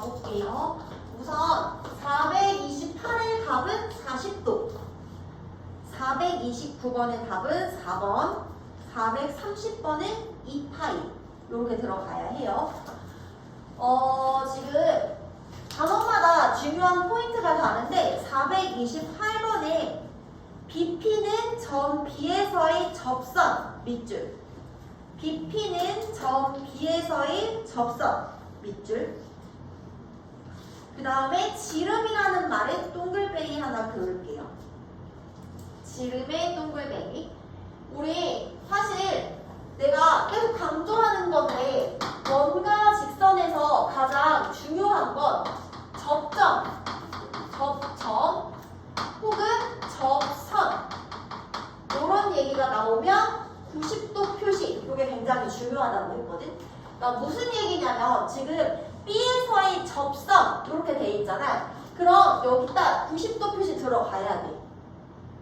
가볼게요. 우선 428의 답은 40도. 429번의 답은 4번. 430번은 2파이. 이렇게 들어가야 해요. 어, 지금 단어마다 중요한 포인트가 다른데 428번에 BP는 점 B에서의 접선 밑줄 BP는 점 B에서의 접선 밑줄 그 다음에 지름이라는 말에 동글뱅이 하나 그을게요. 지름의 동글뱅이. 우리 사실 내가 계속 강조하는 건데 원과 직선에서 가장 중요한 건 접점, 접점 혹은 접선. 이런 얘기가 나오면 90도 표시 이게 굉장히 중요하다고 했거든. 그러니까 무슨 얘기냐면 지금 B에서의 접선 이렇게 돼 있잖아. 그럼 여기다 90도 표시 들어가야 돼.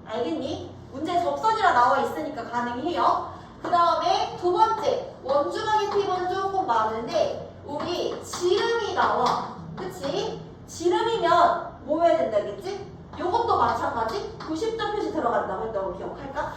알겠니? 문제 접선이라 나와 있으니까 가능해요. 그 다음에 두 번째 원주각의 팁은 조금 많은데 우리 지름이 나와. 그치? 지름이면 뭐 해야 된다겠지? 요것도 마찬가지 90도 표시 들어간다고 했다고 기억할까?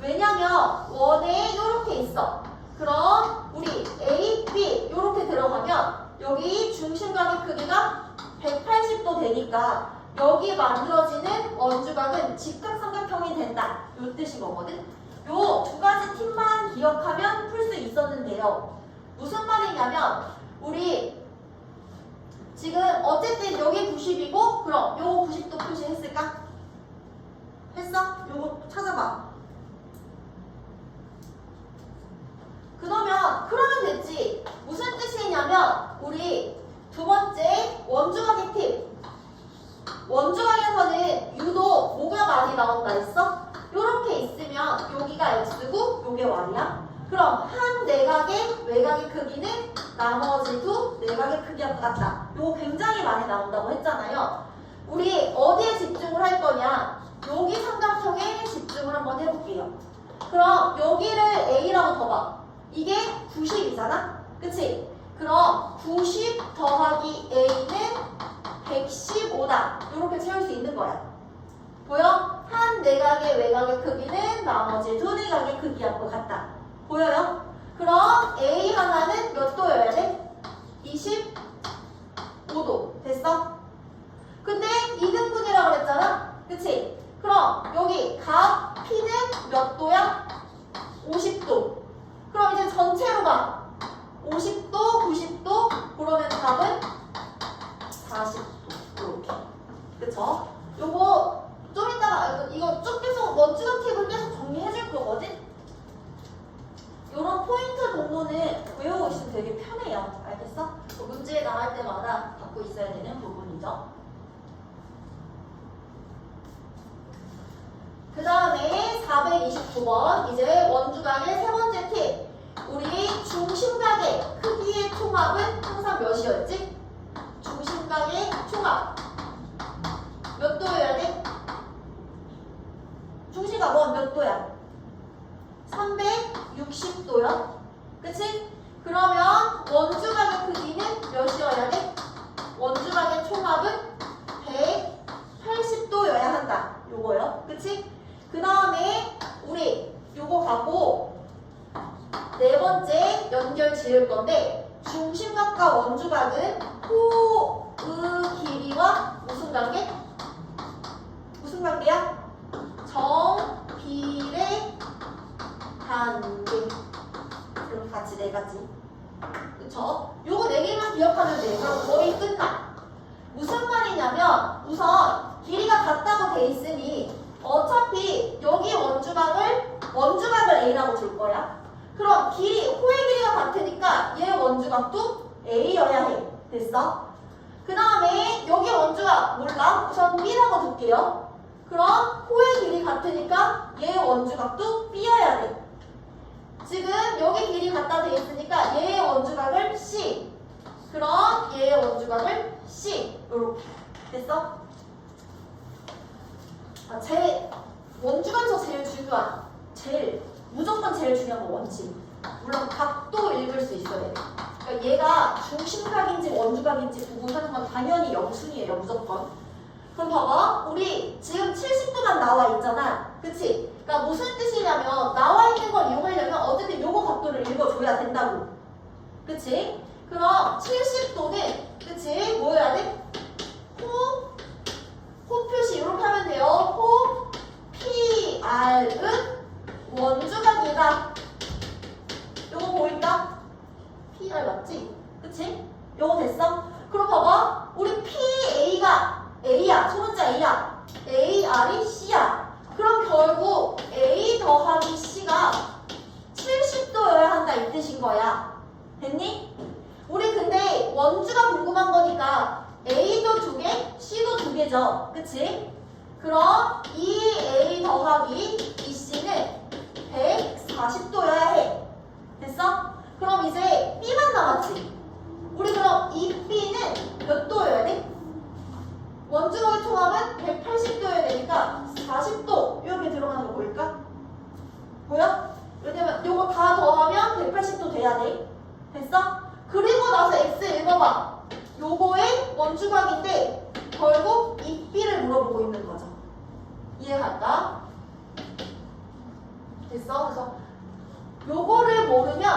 왜냐면 원에 이렇게 있어. 그럼 우리 A, B 이렇게 들어가면 여기 중심각의 크기가 180도 되니까 여기 만들어지는 원주각은 직각삼각형이 된다. 요 뜻인 거거든. 요 두 가지 팁만 기억하면 풀 수 있었는데요. 무슨 말이냐면 우리 지금 어쨌든 여기 90이고 그럼 요거 90도 표시했을까? 했어? 요거 찾아봐. 그러면 그러면 됐지. 무슨 뜻이냐면 우리 두 번째 원주각의 팁. 원주각에서는 유독 뭐가 많이 나온다 했어? 요렇게 있으면 여기가 x고 요게 y야. 그럼 한 내각의 외곽의 크기는 나머지도 내각의 크기와 같다. 요거 굉장히 많이 나온다고 했잖아요. 우리 어디에 집중을 할 거냐? 여기 삼각형에 집중을 한번 해볼게요. 그럼 여기를 A라고 더봐. 이게 90이잖아? 그치? 그럼 90 더하기 A는 115다. 이렇게 채울 수 있는 거야. 보여? 한 내각의 외곽의 크기는 나머지 두 내각의 크기하고 같다. 보여요? 그럼 A 하나는 몇 도여야 돼? 25도. 됐어? 근데 이등분이라고 그랬잖아? 그치? 그럼 여기 각 P는 몇 도야? 50도. 그럼 이제 전체로 가. 50도, 90도, 그러면 답은 40도. 이렇게. 그쵸? 요거 좀 이따가 이거- 이거 쭉 계속 원주각 팁을 계속 정리해줄 거거든? 요런 포인트 정도는 외우고 있으면 되게 편해요. 알겠어? 그 문제 나갈 때마다 갖고 있어야 되는 부분이죠. 그 다음에 429번 이제 원주각의 세 번째 팁. 우리 중심각의 크기의 총합은 항상 몇이었지? 중심각의 총합. 몇 도여야 돼? 중심각 원몇 도야? 360도요. 그치? 그러면 원주각의 크기는 몇이어야 돼? 원주각의 총합은 180도여야 한다. 요거요. 그치? 그 다음에 우리 요거 갖고 네 번째 연결 지을 건데 중심각과 원주각은 호 의 길이와 무슨 관계? 무슨 관계야? 정 비례 관계. 그럼 같이 네 가지. 그쵸? 요거 네 개만 기억하면 돼. 그럼 거의 끝나. 무슨 말이냐면 우선 길이가 같다고 돼 있으니 어차피 여기 원주각을 원주각을 A라고 줄 거야. 그럼 길이 호의 길이가 같으니까 얘 원주각도 A여야 해. 됐어? 그 다음에 여기 원주각 몰라? 우선 B라고 둘게요. 그럼 호의 길이 같으니까 얘 원주각도 B여야 돼. 지금 여기 길이 같다 돼 있으니까 얘의 원주각을 C. 그럼 얘의 원주각을 C. 이렇게 됐어? 아, 제 원주각에서 제일 중요한 제일 무조건 제일 중요한 건 원칙. 물론 각도 읽을 수 있어야 돼. 그러니까 얘가 중심각인지 원주각 원주각인지 구분하는 건 당연히 영순이에요, 무조건. 그럼 봐봐. 우리 지금 70도만 나와 있잖아. 그치? 그러니까 무슨 뜻이냐면 나와 있는 걸 이용하려면 어쨌든 요거 각도를 읽어줘야 된다고. 그치? 그럼 70도는 그치? 뭐여야 돼? 호, 호 표시 이렇게 하면 돼요. 호, P, R은 원주각이다. 요거 보인다? P, R 맞지? 그치? 요거 됐어? 그럼 봐봐. 우리 P, A가 A야. 소문자 A야. A, R이 C야. 그럼 결국 A 더하기 C가 70도여야 한다 이 뜻인 거야. 됐니? 우리 근데 원주가 궁금한 거니까 A도 두 개, C도 두 개죠. 그치? 그럼 이 A 더하기 이 C는 140도여야 해. 됐어? 그럼 이제 B만 남았지. 우리 그럼 이 B는 몇 도여야 돼? 원주각의 통합은 180도여야 되니까 40도 이렇게 들어가는 거 보일까? 보여? 왜냐면 요거 다 더하면 180도 돼야 돼. 됐어? 그리고 나서 X 읽어봐. 요거의 원주각인데 결국 이 B를 물어보고 있는 거죠. 이해갈까? 됐어? 그래서 요거를 모르면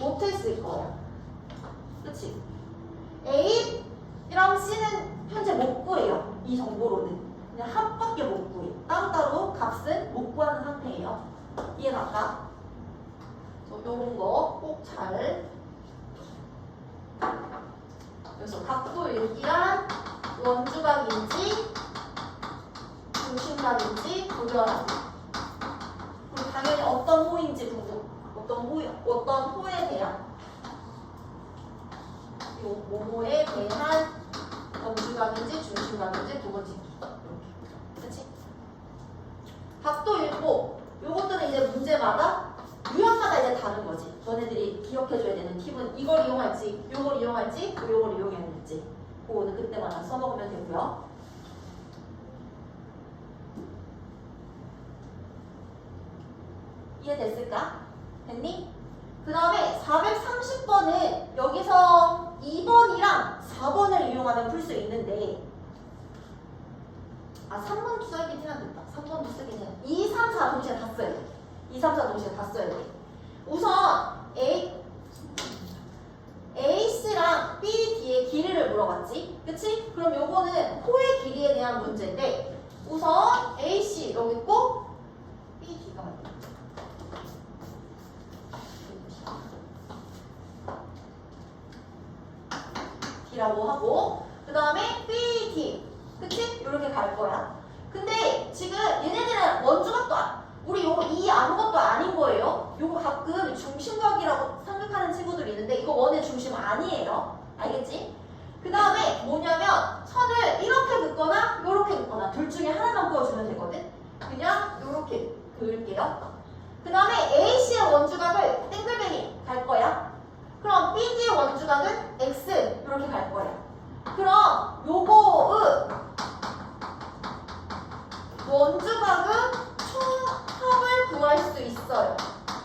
못했을 거야. 그치? A랑 C는 현재 못 구해요. 이 정보로는. 그냥 합밖에 못 구해. 따로따로 구하는 상태예요. 이해갈까? 요런 거 꼭 잘. 그래서 각도 일기란 원주각인지 중심각인지 구별하고. 그리고 당연히 어떤 호인지 궁금. 어떤 호 어떤 호에 대한 요 모모에 대한 원주각인지 중심각인지 그치? 각도 읽고 요것들은 이제 문제마다 유형마다 이제 다른 거지 너네들이 기억해줘야 되는 팁은 이걸 이용할지 요걸 이용할지 요걸 이용해야 될지 그거는 그때마다 써먹으면 되고요 이해됐을까? 됐니? 그 다음에 430번은 여기서 2번이랑 4번을 이용하면 풀 수 있는데 아 3번도 써야긴 해야 된다. 3번도 쓰긴 해야 돼 2, 3, 4 동시에 다 써야 돼. 2, 3, 4 동시에 다 써야 돼. 우선 A AC랑 B, D의 길이를 물어봤지? 그치? 그럼 요거는 호의 길이에 대한 문제인데 우선 AC 여기 있고 B, D가 맞다 D라고 하고 그 다음에 B, D 그치? 이렇게 갈 거야 근데 지금 얘네들은 원주각도 아, 우리 요거 이 아무것도 아닌 거예요 요거 가끔 중심각이라고 생각하는 친구들이 있는데 이거 원의 중심 아니에요 알겠지? 그 다음에 뭐냐면 선을 이렇게 긋거나 이렇게 긋거나 둘 중에 하나만 그어주면 되거든 그냥 이렇게 그을게요 그 다음에 AC의 원주각을 땡글뱅이 갈 거야 그럼 BD의 원주각은 X 이렇게 갈 거야. 그럼 요거의 원주각은 총합을 구할 수 있어요.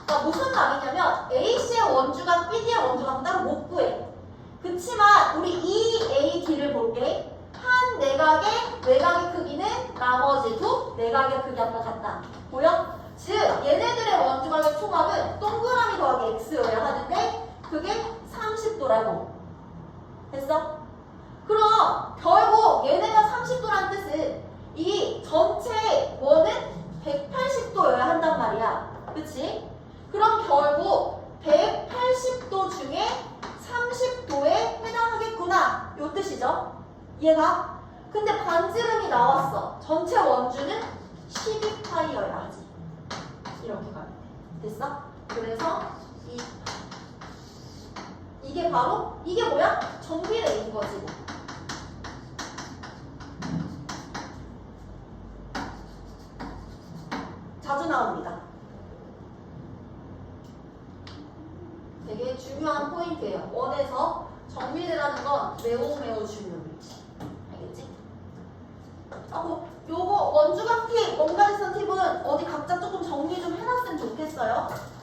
그러니까 무슨 말이냐면 AC의 원주각, BD의 원주각 따로 못 구해. 그치만 우리 이 AD를 볼게. 한 내각의 외곽의 크기는 나머지 두 내각의 크기 아까 같다. 보여? 즉 얘네들의 원주각의 총합은 동그라미 더하기 X여야 하는데 그게 30도라고. 됐어? 그럼 결국 얘네가 30도란 뜻은 이 전체 원은 180도여야 한단 말이야. 그치? 그럼 결국 180도 중에 30도에 해당하겠구나. 요 뜻이죠? 얘가? 근데 반지름이 나왔어. 전체 원주는 12파이여야 하지. 이렇게 가면 돼. 됐어? 그래서 이 이게 바로 이게 뭐야? 정비례인 거지. 뭐. 자주 나옵니다. 되게 중요한 포인트예요. 원에서 정비례라는 건 매우 매우 중요해. 알겠지? 하고 요거 원주각 팁, 원가지선 팁은 어디 각자 조금 정리 좀 해놨으면 좋겠어요.